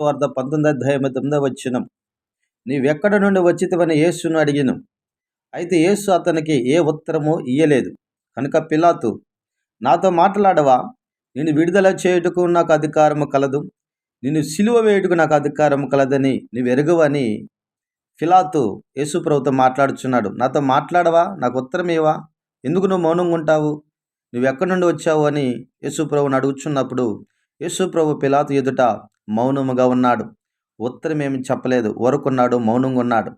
వార్త పంతొమ్మిది అధ్యాయం తొమ్మిదో వచ్చినం నీవెక్కడ నుండి వచ్చితవని యేసును అడిగిను. అయితే యేసు అతనికి ఏ ఉత్తరము ఇయ్యలేదు. కనుక పిలాతు నాతో మాట్లాడవా? నేను విడుదల చేయుటకు నాకు అధికారము కలదు. నిన్ను సిలువ వేయుటకు నాకు అధికారం కలదని నువ్వు ఎరుగవని ఫిలాతు యేసుప్రభుతో మాట్లాడుచున్నాడు. నాతో మాట్లాడవా? నాకు ఉత్తరం ఎందుకు నువ్వు మౌనంగా ఉంటావు? నువ్వు ఎక్కడి నుండి వచ్చావు? అని యేసుప్రభుని అడుగుచున్నప్పుడు యేసుప్రభు పిలాతు ఎదుట మౌనముగా ఉన్నాడు. ఉత్తరం ఏమి చెప్పలేదు. ఊరుకున్నాడు మౌనంగా ఉన్నాడు.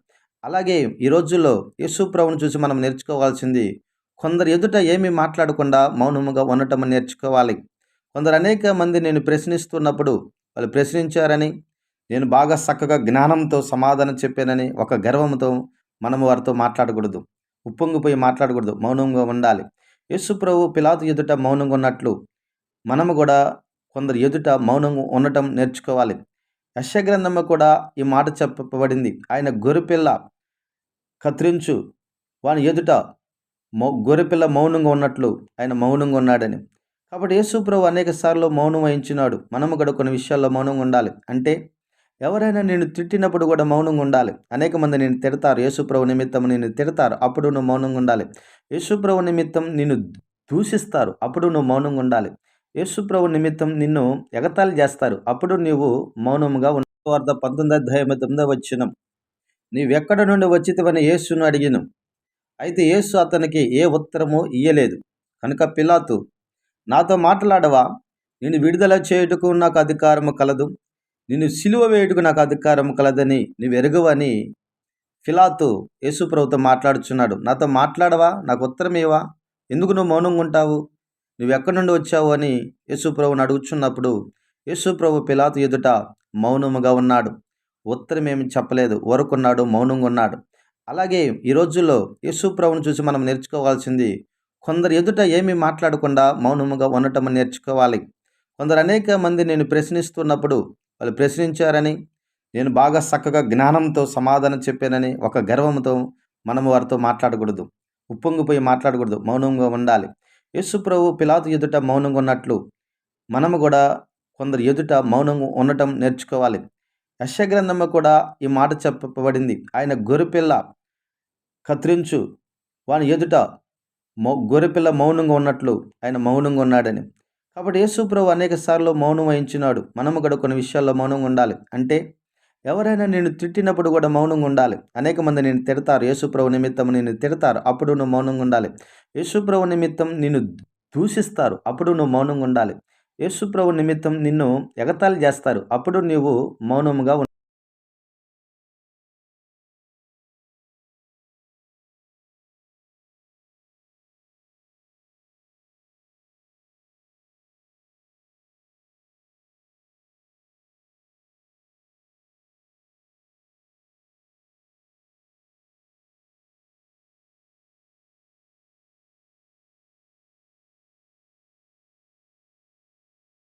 అలాగే ఈ రోజుల్లో యేసుప్రభుని చూసి మనం నేర్చుకోవాల్సింది కొందరు ఎదుట ఏమీ మాట్లాడకుండా మౌనముగా ఉండటం నేర్చుకోవాలి. కొందరు అనేక మంది నేను ప్రశ్నిస్తున్నప్పుడు వాళ్ళు ప్రశ్నించారని నేను బాగా చక్కగా జ్ఞానంతో సమాధానం చెప్పానని ఒక గర్వంతో మనము వారితో మాట్లాడకూడదు. ఉప్పొంగిపోయి మాట్లాడకూడదు. మౌనంగా ఉండాలి. యేసుప్రభు పిలాతు ఎదుట మౌనంగా ఉన్నట్లు మనము కూడా కొందరు ఎదుట మౌనంగా ఉండటం నేర్చుకోవాలి. యశగ్రంథంలో కూడా ఈ మాట చెప్పబడింది. ఆయన గొర్రెపిల్ల కత్తిరించు. వాని ఎదుట మౌ గొర్రెపిల్ల మౌనంగా ఉన్నట్లు ఆయన మౌనంగా ఉన్నాడని. కాబట్టి యేసుప్రభు అనేక సార్లు మౌనం వహించినాడు. మనము కూడా కొన్ని విషయాల్లో మౌనంగా ఉండాలి. అంటే ఎవరైనా నేను తిట్టినప్పుడు కూడా మౌనంగా ఉండాలి. అనేక మంది నేను తిడతారు. యేసుప్రభు నిమిత్తం నేను తిడతారు. అప్పుడు నువ్వు మౌనంగా ఉండాలి. యేసుప్రభు నిమిత్తం నిన్ను దూషిస్తారు. అప్పుడు నువ్వు మౌనంగా ఉండాలి. యేసుప్రభు నిమిత్తం నిన్ను ఎగతాళి చేస్తారు. అప్పుడు నీవు మౌనముగా ఉన్న వార్త పంతొమ్మిది అధ్యాయం తొమ్మిదో వచ్చినం నీవెక్కడ నుండి వచ్చితవని యేసును అడిగిను. అయితే యేసు అతనికి ఏ ఉత్తరము ఇయ్యలేదు. కనుక పిలాతు నాతో మాట్లాడవా? నేను విడుదల చేయుటకు నాకు అధికారము కలదు. నిన్ను సిలువ వేయుటకు నాకు అధికారం కలదని నువ్వు ఎరుగవని ఫిలాతు యేసుప్రభుతో మాట్లాడుచున్నాడు. నాతో మాట్లాడవా? నాకు ఉత్తరం ఇవ్వా ఎందుకు నువ్వు మౌనంగా ఉంటావు? నువ్వు ఎక్కడి నుండి వచ్చావు అని యేసుప్రభుని అడుగుచున్నప్పుడు యేసుప్రభు పిలాతు ఎదుట మౌనముగా ఉన్నాడు. ఉత్తరం ఏమి చెప్పలేదు. వరకున్నాడు మౌనంగా ఉన్నాడు. అలాగే ఈ రోజుల్లో యేసుప్రభుని చూసి మనం నేర్చుకోవాల్సింది కొందరు ఎదుట ఏమీ మాట్లాడకుండా మౌనముగా ఉండటం నేర్చుకోవాలి. కొందరు అనేక మంది నేను ప్రశ్నిస్తున్నప్పుడు వాళ్ళు ప్రశ్నించారని నేను బాగా చక్కగా జ్ఞానంతో సమాధానం చెప్పానని ఒక గర్వంతో మనము వారితో మాట్లాడకూడదు. ఉప్పొంగిపోయి మాట్లాడకూడదు. మౌనంగా ఉండాలి. యేసుప్రభు పిలాతు ఎదుట మౌనంగా ఉన్నట్లు మనము కూడా కొందరు ఎదుట మౌనంగా ఉండటం నేర్చుకోవాలి. యశగ్రంథము కూడా ఈ మాట చెప్పబడింది. ఆయన గొర్రెపిల్ల కత్తిరించు. వాని ఎదుట మౌ గొర్రెపిల్ల మౌనంగా ఉన్నట్లు ఆయన మౌనంగా ఉన్నాడని. కాబట్టి యేసుప్రభు అనేక సార్లు మౌనం వహించినాడు. మనము కూడా కొన్ని విషయాల్లో మౌనంగా ఉండాలి. అంటే ఎవరైనా నేను తిట్టినప్పుడు కూడా మౌనంగా ఉండాలి. అనేక మంది నేను తిడతారు. యేసుప్రభు నిమిత్తం నేను తిడతారు. అప్పుడు నువ్వు మౌనంగా ఉండాలి. యేసుప్రభు నిమిత్తం నిన్ను దూషిస్తారు. అప్పుడు నువ్వు మౌనంగా ఉండాలి. యేసుప్రభు నిమిత్తం నిన్ను ఎగతాళి చేస్తారు. అప్పుడు నీవు మౌనముగా